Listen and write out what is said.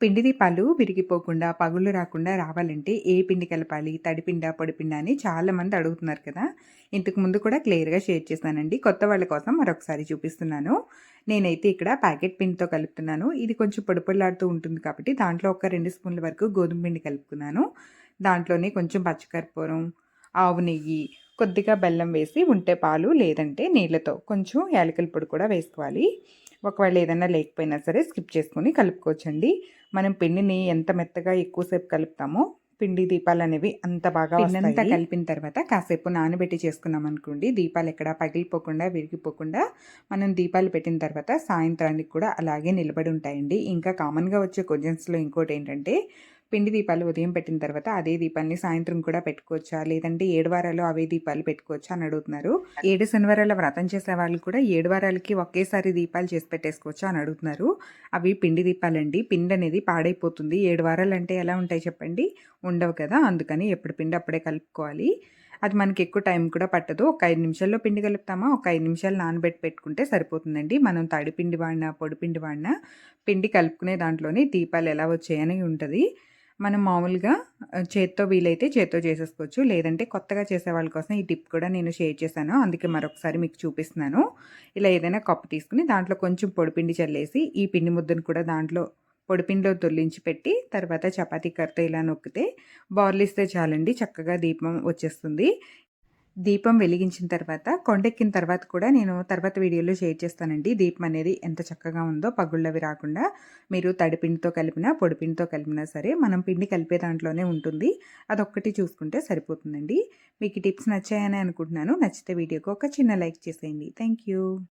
పిండి దీపాలు విరిగిపోకుండా, పగుళ్ళు రాకుండా రావాలంటే ఏ పిండి కలపాలి? తడిపిండ పొడిపిండ అని చాలామంది అడుగుతున్నారు కదా! ఇంతకు ముందు కూడా క్లియర్‌గా షేర్ చేశానండి. కొత్త వాళ్ళ కోసం మరొకసారి చూపిస్తున్నాను. నేనైతే ఇక్కడ ప్యాకెట్ పిండితో కలుపుతున్నాను. ఇది కొంచెం పొడిపొల్లాడుతూ ఉంటుంది కాబట్టి దాంట్లో ఒక రెండు స్పూన్ల వరకు గోధుమ పిండి కలుపుకున్నాను. దాంట్లోనే కొంచెం పచ్చకర్పూరం ఆవు నెయ్యి, కొద్దిగా బెల్లం వేసి ఉంటే పాలు లేదంటే నీళ్ళతో కొంచెం యాలకుల పొడి కూడా వేసుకోవాలి. ఒకవేళ ఏదైనా లేకపోయినా సరే స్కిప్ చేసుకొని కలుపుకోవచ్చండి. మనం పిండిని ఎంత మెత్తగా ఎక్కువసేపు కలుపుతామో పిండి దీపాలు అనేవి అంత బాగా అంతా కలిపిన తర్వాత కాసేపు నానబెట్టి చేసుకున్నాం అనుకోండి దీపాలు ఎక్కడ పగిలిపోకుండా విరిగిపోకుండా మనం దీపాలు పెట్టిన తర్వాత సాయంత్రానికి కూడా అలాగే నిలబడి ఉంటాయండి. ఇంకా కామన్గా వచ్చే క్వశ్చన్స్లో ఇంకోటి ఏంటంటే పిండి దీపాలు ఉదయం పెట్టిన తర్వాత అదే దీపాన్ని సాయంత్రం కూడా పెట్టుకోవచ్చా? లేదంటే ఏడు వారాలు అవే దీపాలు పెట్టుకోవచ్చా అని అడుగుతున్నారు. ఏడు శనివారాల వ్రతం చేసే వాళ్ళు కూడా ఏడు వారాలకి ఒకేసారి దీపాలు చేసి పెట్టేసుకోవచ్చా అని అడుగుతున్నారు. అవి పిండి దీపాలండి. పిండి అనేది పాడైపోతుంది. ఏడు వారాలు అంటే ఎలా ఉంటాయి చెప్పండి? ఉండవు కదా. అందుకని ఎప్పుడు పిండి అప్పుడే కలుపుకోవాలి. అది మనకి ఎక్కువ టైం కూడా పట్టదు. ఒక ఐదు నిమిషాల్లో పిండి కలుపుతామా? ఒక ఐదు నిమిషాలు నానబెట్టి పెట్టుకుంటే సరిపోతుందండి. మనం తడిపిండి వాడినా పొడిపిండి వాడినా పిండి కలుపుకునే దాంట్లోనే దీపాలు ఎలా వచ్చాయని ఉంటుంది. మనం మామూలుగా చేత్తో వీలైతే చేత్తో చేసేసుకోవచ్చు. లేదంటే కొత్తగా చేసే వాళ్ళ కోసం ఈ టిప్ కూడా నేను షేర్ చేశాను. అందుకే మరొకసారి మీకు చూపిస్తున్నాను. ఇలా ఏదైనా కప్పు తీసుకుని దాంట్లో కొంచెం పొడిపిండి చల్లేసి ఈ పిండి ముద్దను కూడా దాంట్లో పొడిపిండిలో తొలించి పెట్టి తర్వాత చపాతీ కర్త ఇలా నొక్కితే బార్లిస్తే చాలండి చక్కగా దీపం వచ్చేస్తుంది. దీపం వెలిగించిన తర్వాత కొండెక్కిన తర్వాత కూడా నేను తర్వాత వీడియోలో షేర్ చేస్తానండి. దీపం అనేది ఎంత చక్కగా ఉందో పగుళ్ళవి రాకుండా మీరు తడిపిండితో కలిపినా పొడిపిండితో కలిపినా సరే మనం పిండి కలిపే దాంట్లోనే ఉంటుంది. అదొక్కటి చూసుకుంటే సరిపోతుందండి. మీకు టిప్స్ నచ్చాయని అనుకుంటున్నాను. నచ్చితే వీడియోకి ఒక చిన్న లైక్ చేసేయండి. థ్యాంక్